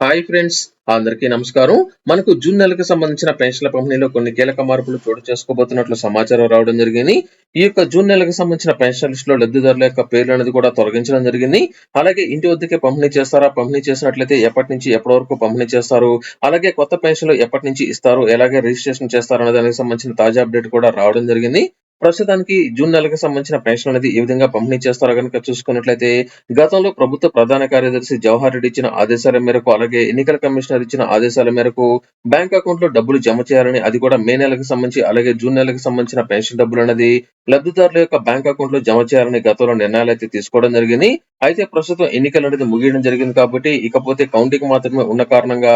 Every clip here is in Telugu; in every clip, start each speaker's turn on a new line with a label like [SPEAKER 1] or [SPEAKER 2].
[SPEAKER 1] హాయ్ ఫ్రెండ్స్ అందరికీ నమస్కారం. మనకు జూన్ నెలకు సంబంధించిన పెన్షన్ల పంపిణీలో కొన్ని కీలక మార్పులు చోటు చేసుకోబోతున్నట్లు సమాచారం రావడం జరిగింది. ఈ యొక్క జూన్ నెలకు సంబంధించిన పెన్షన్ లిస్ట్లో లబ్ధిదారుల యొక్క పేర్లు అనేది కూడా తొలగించడం జరిగింది. అలాగే ఇంటి వద్దకే పంపిణీ చేస్తారా? పంపిణీ చేసినట్లయితే ఎప్పటి నుంచి ఎప్పటి వరకు పంపిణీ చేస్తారు? అలాగే కొత్త పెన్షన్లు ఎప్పటి నుంచి ఇస్తారు? ఎలాగే రిజిస్ట్రేషన్ చేస్తారు అనే దానికి సంబంధించిన తాజా అప్డేట్ కూడా రావడం జరిగింది. ప్రస్తుతానికి జూన్ నెలకు సంబంధించిన పెన్షన్ అనేది ఏ విధంగా పంపిణీ చేస్తారో కనుక చూసుకున్నట్లయితే గతంలో ప్రభుత్వ ప్రధాన కార్యదర్శి జవహర్ రెడ్డి ఇచ్చిన ఆదేశాల మేరకు అలాగే ఎన్నికల కమిషనర్ ఇచ్చిన ఆదేశాల మేరకు బ్యాంక్ అకౌంట్లో డబ్బులు జమ చేయాలని అది కూడా మే నెలకు సంబంధించి అలాగే జూన్ నెలకు సంబంధించిన పెన్షన్ డబ్బులు అనేది లబ్ధిదారుల యొక్క బ్యాంక్ అకౌంట్లో జమ చేయాలని గతంలో నిర్ణయాలు అయితే తీసుకోవడం జరిగింది. అయితే ప్రస్తుతం ఎన్నికలు అనేది ముగియడం జరిగింది కాబట్టి ఇకపోతే కౌంటింగ్ మాత్రమే ఉన్న కారణంగా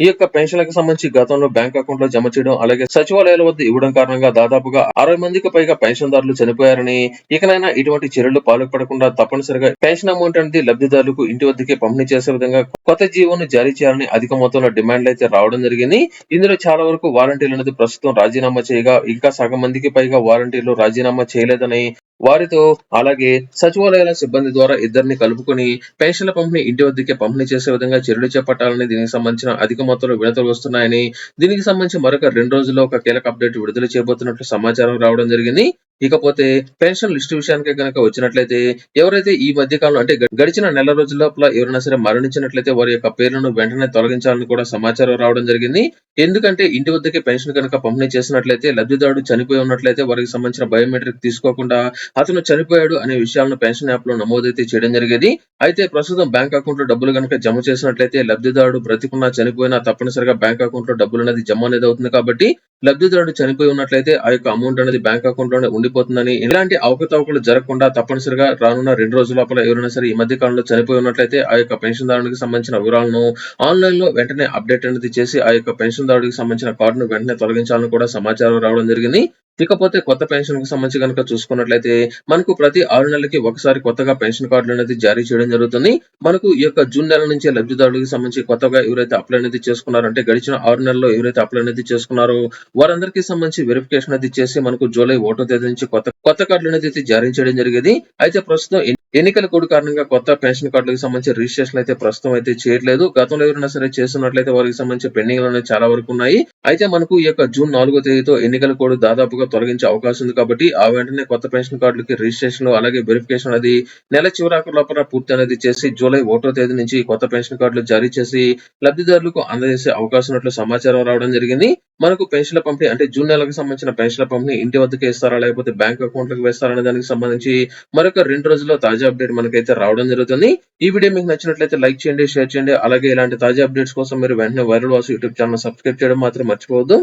[SPEAKER 1] ఈ యొక్క పెన్షన్లకు సంబంధించి గతంలో బ్యాంక్ అకౌంట్లో జమ చేయడం అలాగే సచివాలయాల వద్ద ఇవ్వడం కారణంగా దాదాపుగా అరవై మందికి పైగా పెన్షన్దారులు చనిపోయారని ఇకనైనా ఇటువంటి చర్యలు పాల్పడకుండా తప్పనిసరిగా పెన్షన్ అమౌంట్ అనేది లబ్ధిదారులకు ఇంటి వద్దకే పంపిణీ చేసే విధంగా కొత్త జీవోను జారీ చేయాలని అధిక మొత్తంలో డిమాండ్లు అయితే రావడం జరిగింది. ఇందులో చాలా వరకు వాలంటీర్లు అనేది ప్రస్తుతం రాజీనామా చేయగా ఇంకా సగం మందికి పైగా వాలంటీర్లు రాజీనామా చేయలేదని వారితో అలాగే సచివాలయాల సిబ్బంది ద్వారా ఇద్దరిని కలుపుకొని పెన్షన్ల పంపిణీ ఇంటి వద్దకే పంపిణీ చేసే విధంగా చర్యలు చేపట్టాలని దీనికి సంబంధించిన అధిక మొత్తంలో విడతలు వస్తున్నాయని. దీనికి సంబంధించి మరొక రెండు రోజుల్లో ఒక కీలక అప్డేట్ విడుదల చేయబోతున్నట్లు సమాచారం రావడం జరిగింది. ఇకపోతే పెన్షన్ లిస్ట్ విషయానికి కనుక వచ్చినట్లయితే ఎవరైతే ఈ మధ్య కాలంలో అంటే గడిచిన నెల రోజుల లోపల ఎవరైనా సరే మరణించినట్లయితే వారి యొక్క పేర్లను వెంటనే తొలగించాలని కూడా సమాచారం రావడం జరిగింది. ఎందుకంటే ఇంటి వద్దకే పెన్షన్ కనుక పంపిణీ చేసినట్లయితే లబ్ధిదారుడు చనిపోయి ఉన్నట్లయితే వారికి సంబంధించిన బయోమెట్రిక్ తీసుకోకుండా అతను చనిపోయాడు అనే విషయాలను పెన్షన్ యాప్లో నమోదైతే చేయడం జరిగేది. అయితే ప్రస్తుతం బ్యాంక్ అకౌంట్లో డబ్బులు కనుక జమ చేసినట్లయితే లబ్ధిదారుడు బ్రతికున్నా చనిపోయినా తప్పనిసరిగా బ్యాంక్ అకౌంట్లో డబ్బులు అనేది జమ అనేది అవుతుంది కాబట్టి లబ్ధిదారుడు చనిపోయి ఉన్నట్లయితే ఆ యొక్క అమౌంట్ అనేది బ్యాంక్ అకౌంట్లోనే పొందిపోతుందని ఇలాంటి అవకతవకలు జరగకుండా తప్పనిసరిగా రానున్న రెండు రోజుల లోపల ఎవరైనా సరే ఈ మధ్య కాలంలో చనిపోయి ఉన్నట్లయితే ఆ యొక్క పెన్షన్దారునికి సంబంధించిన వివరాలను ఆన్లైన్లో వెంటనే అప్డేట్ అనేది చేసి ఆ యొక్క పెన్షన్దారుడికి సంబంధించిన కార్డును వెంటనే తొలగించాలని కూడా సమాచారం రావడం జరిగింది. ఇకపోతే కొత్త పెన్షన్కు సంబంధించి కనుక చూసుకున్నట్లయితే మనకు ప్రతి ఆరు నెలలకి ఒకసారి కొత్తగా పెన్షన్ కార్డులు అనేది జారీ చేయడం జరుగుతుంది. మనకు ఈ యొక్క జూన్ నెల నుంచి లబ్ధిదారులకు సంబంధించి కొత్తగా ఎవరైతే అప్లై అనేది చేసుకున్నారంటే గడిచిన ఆరు నెలల్లో ఎవరైతే అప్లై అనేది చేసుకున్నారో వారందరికీ సంబంధించి వెరిఫికేషన్ అనేది చేసి మనకు జూలై ఒకటో తేదీ నుంచి కొత్త కొత్త కార్డులు అనేది అయితే జారీ చేయడం జరిగేది. అయితే ప్రస్తుతం ఎన్నికల కోడ్ కారణంగా కొత్త పెన్షన్ కార్డులకు సంబంధించి రిజిస్ట్రేషన్ అయితే ప్రస్తుతం అయితే చేయట్లేదు. గతంలో ఎవరైనా సరే చేస్తున్నట్లయితే వారికి సంబంధించి పెండింగ్ అనేవి చాలా వరకు ఉన్నాయి. అయితే మనకు ఈ యొక్క జూన్ నాలుగో తేదీతో ఎన్నికల కోడ్ దాదాపుగా తొలగించే అవకాశం ఉంది కాబట్టి ఆ వెంటనే కొత్త పెన్షన్ కార్డులకి రిజిస్ట్రేషన్ అలాగే వెరిఫికేషన్ అనేది నెల చివరాకు లోపల పూర్తి అనేది చేసి జూలై ఒకటో తేదీ నుంచి కొత్త పెన్షన్ కార్డులు జారీ చేసి లబ్ధిదారులకు అందజేసే అవకాశం ఉన్నట్లు సమాచారం రావడం జరిగింది. మనకు పెన్షన్ల పంపిణీ అంటే జూన్ నెలకు సంబంధించిన పెన్షన్ల పంపిణీ ఇంటి వద్దకే ఇస్తారా లేకపోతే బ్యాంక్ అకౌంట్లకు వేస్తారా అనే దానికి సంబంధించి మరొక రెండు రోజుల్లో తాజా తాజా అప్డేట్ మనకైతే రావడం జరుగుతుంది. ఈ వీడియో మీకు నచ్చినట్లయితే లైక్ చేయండి షేర్ చేయండి. అలాగే ఇలాంటి తాజా అప్డేట్స్ కోసం మీరు వెంటనే viral Vasu YouTube channel subscribe చేయడం మాత్రం మర్చిపోవద్దు.